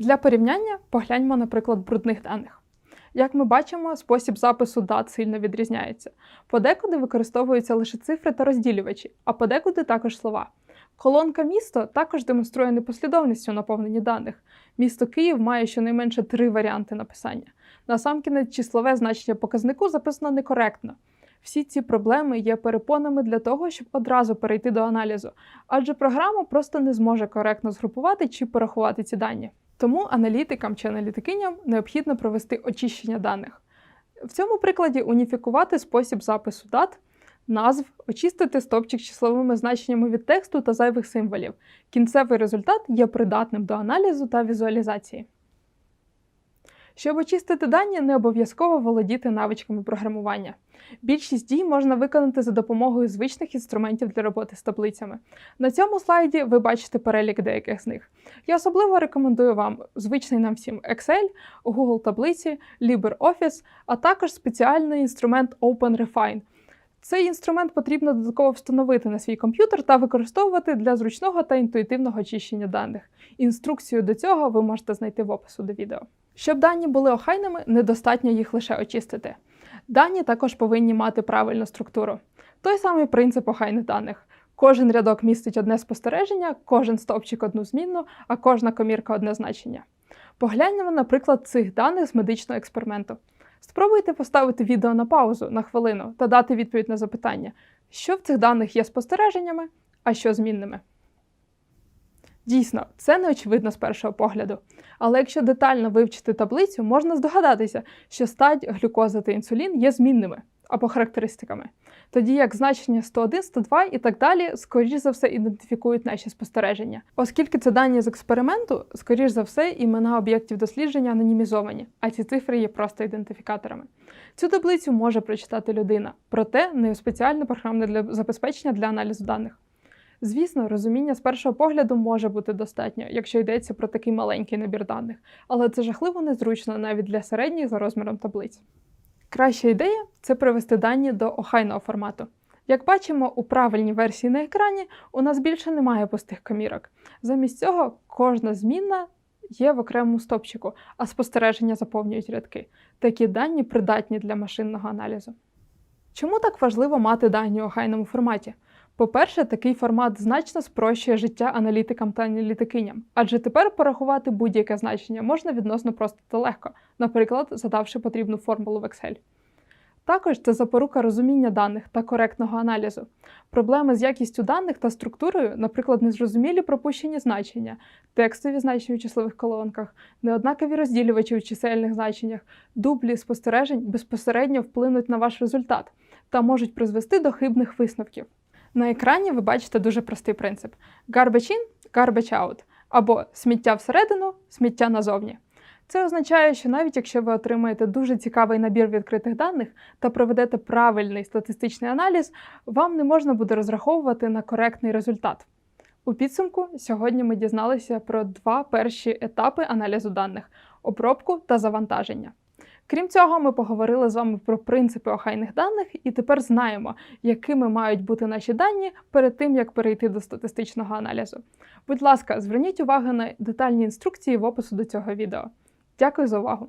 Для порівняння погляньмо, наприклад, брудних даних. Як ми бачимо, спосіб запису дат сильно відрізняється. Подекуди використовуються лише цифри та розділювачі, а подекуди також слова. Колонка місто також демонструє непослідовність у наповненні даних. Місто Київ має щонайменше три варіанти написання. Насамкінець числове значення показнику записано некоректно. Всі ці проблеми є перепонами для того, щоб одразу перейти до аналізу, адже програма просто не зможе коректно згрупувати чи порахувати ці дані. Тому аналітикам чи аналітикиням необхідно провести очищення даних. В цьому прикладі уніфікувати спосіб запису дат, назв, очистити стопчик числовими значеннями від тексту та зайвих символів. Кінцевий результат є придатним до аналізу та візуалізації. Щоб очистити дані, не обов'язково володіти навичками програмування. Більшість дій можна виконати за допомогою звичних інструментів для роботи з таблицями. На цьому слайді ви бачите перелік деяких з них. Я особливо рекомендую вам звичний нам всім Excel, Google таблиці, LibreOffice, а також спеціальний інструмент OpenRefine. Цей інструмент потрібно додатково встановити на свій комп'ютер та використовувати для зручного та інтуїтивного очищення даних. Інструкцію до цього ви можете знайти в опису до відео. Щоб дані були охайними, недостатньо їх лише очистити. Дані також повинні мати правильну структуру. Той самий принцип охайних даних. Кожен рядок містить одне спостереження, кожен стовпчик одну змінну, а кожна комірка одне значення. Погляньмо, наприклад, цих даних з медичного експерименту. Спробуйте поставити відео на паузу на хвилину та дати відповідь на запитання, що в цих даних є спостереженнями, а що змінними. Дійсно, це не очевидно з першого погляду. Але якщо детально вивчити таблицю, можна здогадатися, що стать глюкоза та інсулін є змінними або характеристиками. Тоді як значення 101, 102 і так далі, скоріш за все, ідентифікують наші спостереження. Оскільки це дані з експерименту, скоріш за все, імена об'єктів дослідження анонімізовані, а ці цифри є просто ідентифікаторами. Цю таблицю може прочитати людина, проте не спеціальне програмне забезпечення для аналізу даних. Звісно, розуміння з першого погляду може бути достатньо, якщо йдеться про такий маленький набір даних, але це жахливо незручно навіть для середніх за розміром таблиць. Краща ідея це привести дані до охайного формату. Як бачимо, у правильній версії на екрані у нас більше немає пустих комірок. Замість цього кожна змінна є в окремому стопчику, а спостереження заповнюють рядки. Такі дані придатні для машинного аналізу. Чому так важливо мати дані у охайному форматі? По-перше, такий формат значно спрощує життя аналітикам та аналітикиням, адже тепер порахувати будь-яке значення можна відносно просто та легко, наприклад, задавши потрібну формулу в Excel. Також це запорука розуміння даних та коректного аналізу. Проблеми з якістю даних та структурою, наприклад, незрозумілі пропущені значення, текстові значення у числових колонках, неоднакові розділювачі у чисельних значеннях, дублі спостережень безпосередньо вплинуть на ваш результат та можуть призвести до хибних висновків. На екрані ви бачите дуже простий принцип: garbage in, garbage out, або сміття всередину, сміття назовні. Це означає, що навіть якщо ви отримаєте дуже цікавий набір відкритих даних та проведете правильний статистичний аналіз, вам не можна буде розраховувати на коректний результат. У підсумку сьогодні ми дізналися про два перші етапи аналізу даних обробку та завантаження. Крім цього, ми поговорили з вами про принципи охайних даних і тепер знаємо, якими мають бути наші дані перед тим, як перейти до статистичного аналізу. Будь ласка, зверніть увагу на детальні інструкції в опису до цього відео. Дякую за увагу!